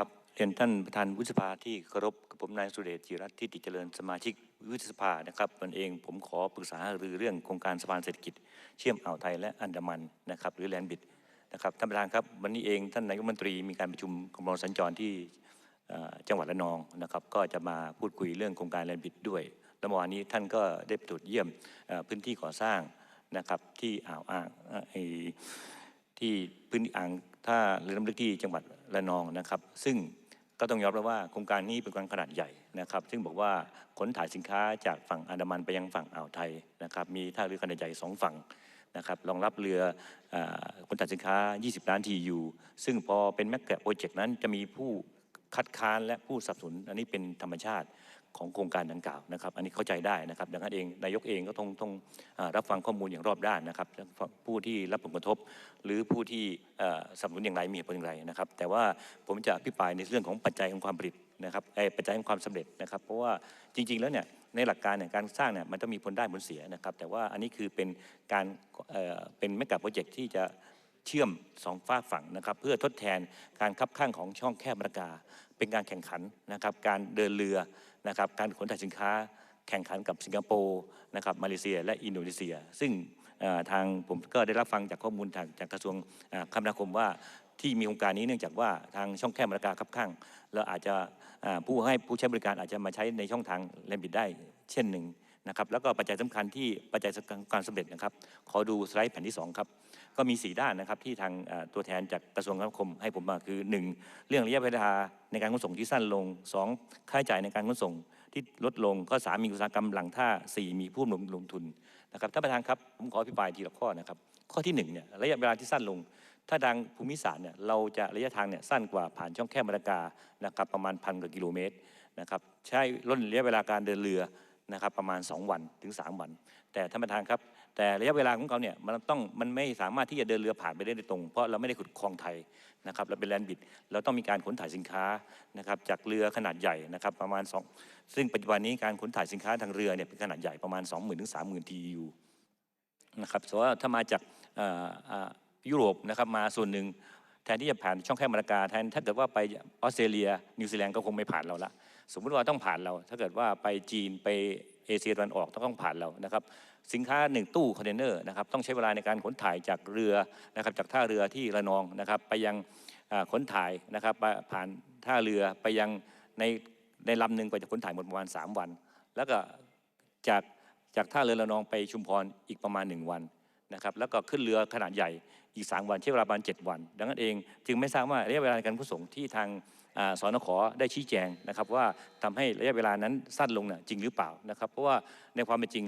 ครับเรียนท่านประธานวุฒิสภาที่เคารพกับผมนายสุเดชจิรัตน์ที่ติเจริญสมาชิกวุฒิสภานะครับตนเองผมขอปรึกษาหรือเรื่องโครงการสะพานเศรษฐกิจ เชื่อมอ่าวไทยและอันดามันนะครับหรือแลนบิดนะครับท่านประธานครับวันนี้เองท่านนายกรัฐมนตรีมีการประชุมกรมสัญจรที่จังหวัดระนองนะครับก็จะมาพูดคุยเรื่องโครงการแลนบิดด้วยแล้วเมื่อวานนี้ท่านก็ได้ไปตรวจเยี่ยมพื้นที่ก่อสร้างนะครับที่อ่าวอ่างที่พื้นอ่าง ท่าเรือน้ำลึกที่จังหวัดระนองนะครับ ซึ่งก็ต้องยอมรับว่าโครงการนี้เป็นโครงการขนาดใหญ่นะครับ ซึ่งบอกว่าขนถ่ายสินค้าจากฝั่งอันดามันไปยังฝั่งอ่าวไทยนะครับ มีท่าเรือขนาดใหญ่สองฝั่งนะครับรองรับเรืออขนถ่ายสินค้า 20 ล้านทียูซึ่งพอเป็นแมกแกะโปรเจกต์นั้นจะมีผู้คัดค้านและผู้สนับสนุนอันนี้เป็นธรรมชาติ ของโครงการดังกล่าวนะครับ อันนี้เข้าใจได้นะครับดังนั้นเองนายกเองก็ต้องต้องอรับฟังข้อมูลอย่างรอบด้านนะครับผู้ที่รับผลกระทบ หรือผู้ที่สนับสนุนอย่างไรมีเหตุผลอย่างไรนะครับ แต่ว่าผมจะอภิปรายในเรื่องของปัจจัยของความผลิตนะครับปัจจัยของความสำเร็จนะครับ เพราะว่าจริง ๆ แล้วเนี่ยในหลักการเนี่ยการสร้างเนี่ยมันต้องมีผลได้ผลเสียนะครับ แต่ว่าอันนี้คือเป็นการเเป็นเมกะโปรเจกต์ที่จะเชื่อมสองฝาฝั่งนะครับเพื่อทดแทนการคับข้างของช่องแคบมรกา เป็นการแข่งขันนะครับการเดินเรือ นะครับการขนถ่ายสินค้าแข่งขันกับสิงคโปร์นะครับมาเลเซีย และอินโดนีเซีย ซึ่งทางผมก็ได้รับฟังจากข้อมูลทางจากกระทรวงคมนาคมว่าที่มีโครงการนี้เนื่องจากว่าทางช่องแคบมรกาคับข้างแล้วอาจจะผู้ให้ผู้ใช้บริการอาจจะมาใช้ในช่องทางแลนบิดได้ เช่นหนึ่ง นะครับแล้วก็ปัจจัยสำคัญที่ปัจจัยการสำเร็จนะครับ ขอดูสไลด์แผ่นที่สองครับ ก็มี 4 ด้านนะครับที่ทางตัวแทนจากกระทรวงคมนาคมให้ผมมาคือ 1 เรื่องระยะเวลาในการขนส่งที่สั้นลง 2 ค่าใช้จ่ายในการขนส่งที่ลดลงก็สามมีอุตสาหกรรมหลังท่า 4 มีผู้ลงลงทุนนะครับท่านประธานครับผมขออภิปรายทีละข้อนะครับข้อที่1เนี่ยระยะเวลาที่สั้นลง ถ้าดังภูมิศาสตร์เนี่ยเราจะระยะทางเนี่ยสั้นกว่าผ่านช่องแคบมรกานะครับประมาณพันกว่ากิโลเมตรนะครับใช้ลดระยะเวลาการเดินเรือ นะครับประมาณ 2 วันถึง 3 วัน แต่ท่านประธานครับ แต่ระยะเวลาของเขาเนี่ยมันต้องมันไม่สามารถที่จะเดินเรือผ่านไปได้โดยตรง เพราะเราไม่ได้ขุดคลองไทยนะครับเราเป็นแลนด์บิดเราต้องมีการขนถ่ายสินค้านะครับจากเรือขนาดใหญ่นะครับประมาณ 2 ซึ่งปัจจุบันนี้การขนถ่ายสินค้าทางเรือเนี่ยเป็นขนาดใหญ่ประมาณ 20,000ถึง30,000 TEU นะครับส่วนว่าถ้ามาจากยุโรปนะครับมาส่วนหนึ่ง แทนที่จะผ่านช่องแคบมรกาแทนถ้าเกิดว่าไปออสเตรเลีย นิวซีแลนด์ก็คงไม่ผ่านเราละสมมุติว่าต้องผ่านเรา ถ้าเกิดว่าไปจีนไปเอเชียตะวันออกต้องต้องผ่านเรานะครับสินค้าหนึ่งตู้คอนเทนเนอร์นะครับต้องใช้เวลาในการขนถ่ายจากเรือนะครับจากท่าเรือที่ระนองนะครับไปยังขนถ่ายนะครับผ่านท่าเรือไปยังในในลำหนึ่งไปจะขนถ่ายหมดประมาณ 3 วัน แล้วก็จากจากท่าเรือระนองไปชุมพรอีกประมาณ 1 วัน นะครับแล้วก็ขึ้นเรือขนาดใหญ่อีก 3 วันใช้เวลาประมาณ7วัน ดังนั้นเองจึงไม่ทราบว่าระยะเวลาในการขนส่งที่ทางอ่าสนขได้ชี้แจงนะครับว่าทำให้ระยะเวลานั้นสั้นลงน่ะจริงหรือเปล่านะครับเพราะว่าในความเป็นจริง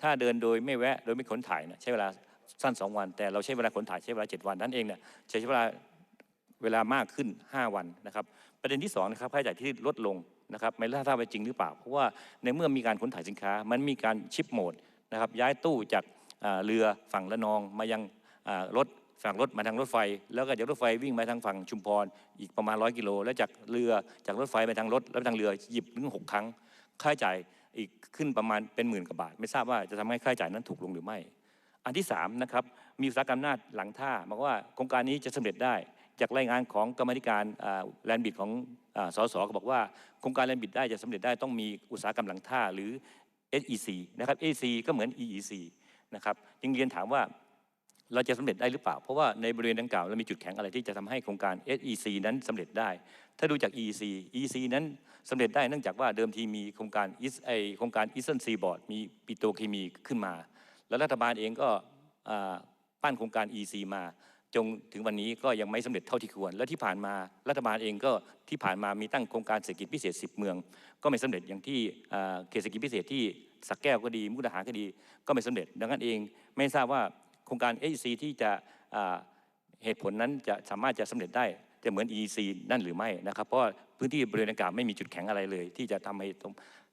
ถ้าเดินโดยไม่แวะโดยไม่ขนถ่ายนี่ยใช้เวลาสั้น 2 วัน แต่เราใช้เวลาขนถ่ายใช้เวลา 7 วันนั่นเองเนี่ยใช้เวลาเวลามากขึ้น 5 วันนะครับประเด็นที่2นะครับค่าใช้จ่ายที่ลดลงนะครับไม่ทราบว่าจริงหรือเปล่า เพราะว่าในเมื่อมีการขนถ่ายสินค้า มันมีการชิปโหมดนะครับย้ายตู้จาก เรือฝั่งละนองมายังรถฝั่งรถมาทางรถไฟ แล้วก็จากรถไฟวิ่งมาทางฝั่งชุมพรอีกประมาณ100กิโลแล้วจากเรือจากรถไฟไปทางรถแล้วไปทางเรือหยิบถึงหกครั้ง ค่าใช้จ่ายอีกขึ้นประมาณเป็นหมื่นกว่าบาท ไม่ทราบว่าจะทำให้ค่าใช้จ่ายนั้นถูกลงหรือไม่ อันที่3นะครับมีอุตสาหกรรมหน้าหลังท่าบอกว่าโครงการนี้จะสำเร็จได้ จากรายงานของกรรมธิการแลนบิดของอาสสก็บอกว่าโครงการแลนบิดได้จะสำเร็จได้ต้องมีอุตสาหกรรมหลังท่าหรือ SEC นะครับ SEC ก็เหมือน EEC นะครับจึงเรียนถามว่าเราจะสำเร็จได้หรือเปล่า เพราะว่าในบริเวณดังกล่าวเรามีจุดแข็งอะไรที่จะทำให้โครงการ SEC นั้นสำเร็จได้ ถ้าดูจาก EC EC นั้นสำเร็จได้เนื่องจากว่าเดิมทีมีโครงการอิสไอโครงการ Eastern Seaboard มีปิโตรเคมีขึ้นมา แล้วรัฐบาลเองก็ปั้นโครงการ EC มา จงถึงวันนี้ก็ยังไม่สำเร็จเท่าที่ควร และที่ผ่านมารัฐบาลเองก็ที่ผ่านมามีตั้งโครงการเศรษฐกิจพิเศษ 10 เมือง ก็ไม่สำเร็จอย่างที่เขตเศรษฐกิจพิเศษที่สักแก้วก็ดีมุกดาหารก็ดีก็ไม่สำเร็จ ดังนั้นเองไม่ทราบว่าโครงการ SEC ที่จะเหตุผลนั้นจะสามารถจะสำเร็จได้จะเหมือน EEC นั่นหรือไม่นะครับ เพราะพื้นที่บริเวณดังกล่าวไม่มีจุดแข็งอะไรเลย ที่จะทำให้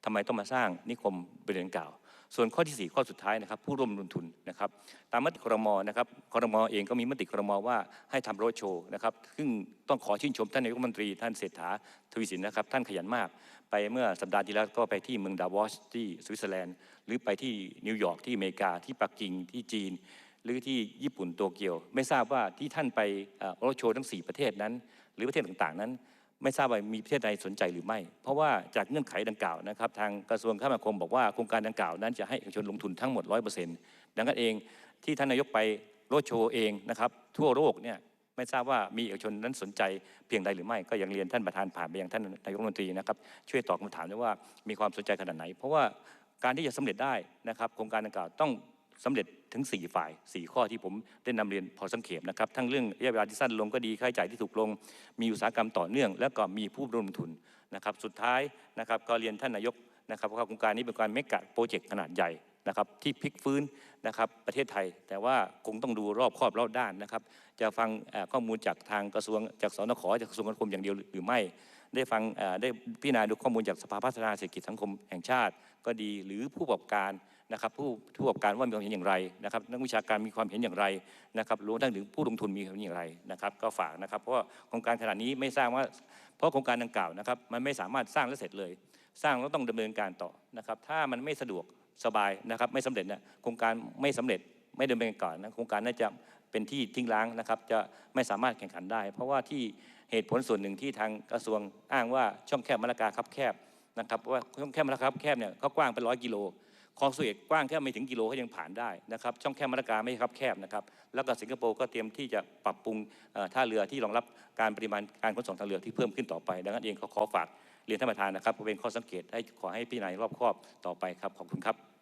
ทำไมต้องมาสร้างนิคมบริเวณดังกล่าว ส่วนข้อที่ 4 ข้อสุดท้ายนะครับ ผู้ร่วมลงทุนนะครับ ตามมติครมนะครับครมเองก็มีมติครมว่าให้ทำโรดโชว์นะครับ ซึ่งต้องขอชื่นชมท่านนายกรัฐมนตรีท่านเศรษฐาทวีสินนะครับ ท่านขยันมาก ไปเมื่อสัปดาห์ที่แล้วก็ไปที่เมืองดาวอสที่สวิตเซอร์แลนด์ หรือไปที่นิวยอร์กที่อเมริกาที่ปักกิ่งที่จีน หรือที่ญี่ปุ่นโตเกียว ไม่ทราบว่าที่ท่านไปโรดโชว์ทั้ง 4 ประเทศนั้น หรือประเทศต่างๆนั้น ไม่ทราบว่ามีประเทศใดสนใจหรือไม่ เพราะว่าจากเงื่อนไขดังกล่าวนะครับทางกระทรวงคมนาคมบอกว่าโครงการดังกล่าวนั้นจะให้เอกชนลงทุนทั้งหมด 100%ดังนั้นเองที่ท่านนายกไปโรดโชว์เองนะครับทั่วโลกเนี่ยไม่ทราบว่ามีเอกชนนั้นสนใจเพียงใดหรือไม่ ก็ยังเรียนท่านประธานผ่านไปยังท่านนายกรัฐมนตรีนะครับช่วยตอบคำถามด้วยว่ามีความสนใจขนาดไหน เพราะว่าการที่จะสำเร็จได้นะครับโครงการดังกล่าวต้อง สำเร็จถึง 4 ฝ่าย 4 ข้อที่ผมได้นำเรียนพอสังเขปนะครับ ทั้งเรื่องระยะเวลาที่สั้นลงก็ดีค่าใช้จ่ายที่ถูกลง มีอุตสาหกรรมต่อเนื่อง แล้วก็มีผู้ร่วมลงทุนนะครับ สุดท้ายนะครับก็เรียนท่านนายกนะครับว่าโครงการนี้เป็นการเมกะโปรเจกต์ขนาดใหญ่นะครับที่พลิกฟื้นนะครับประเทศไทย แต่ว่าคงต้องดูรอบครอบรอบด้านนะครับ จะฟังข้อมูลจากทางกระทรวงจากสนขจากกระทรวงการคมอย่างเดียวหรือไม่ ได้ฟังได้พิจารณาดูข้อมูลจากสภาพัฒนาเศรษฐกิจสังคมแห่งชาติ ก็ดีหรือผู้ประกอบการนะครับผู้ผู้ประกอบการว่ามีความเห็นอย่างไรนะครับนักวิชาการมีความเห็นอย่างไรนะครับรวมทั้งถึงผู้ลงทุนมีความเห็นอย่างไรนะครับ ก็ฝากนะครับเพราะโครงการขนาดนี้ไม่สร้างว่าเพราะโครงการดังกล่าวนะครับมันไม่สามารถสร้างแล้วเสร็จเลย สร้างแล้วต้องดำเนินการต่อนะครับ ถ้ามันไม่สะดวกสบายนะครับไม่สำเร็จเนี่ยโครงการไม่สำเร็จไม่ดำเนินการนะโครงการน่าจะ เป็นที่ทิ้งร้างนะครับจะไม่สามารถแข่งขันได้ เพราะว่าที่เหตุผลส่วนหนึ่งที่ทางกระทรวงอ้างว่าช่องแคบมะละกาครับแคบนะครับเพราะว่าช่องแคบมะละกาครับแคบเนี่ยเขากว้างเป็นร้อยกิโลคลองสุเอตกว้างแค่ไม่ถึงกิโลก็ยังผ่านได้นะครับช่องแคบมะละกาไม่ครับแคบนะครับแล้วก็สิงคโปร์ก็เตรียมที่จะปรับปรุงท่าเรือที่รองรับการปริมาณการขนส่งทางเรือที่เพิ่มขึ้นต่อไป ดังนั้นเองเขาขอฝากเรียนท่านประธานนะครับเป็นข้อสังเกตให้ขอให้พี่นายรอบครอบต่อไปครับขอบคุณครับ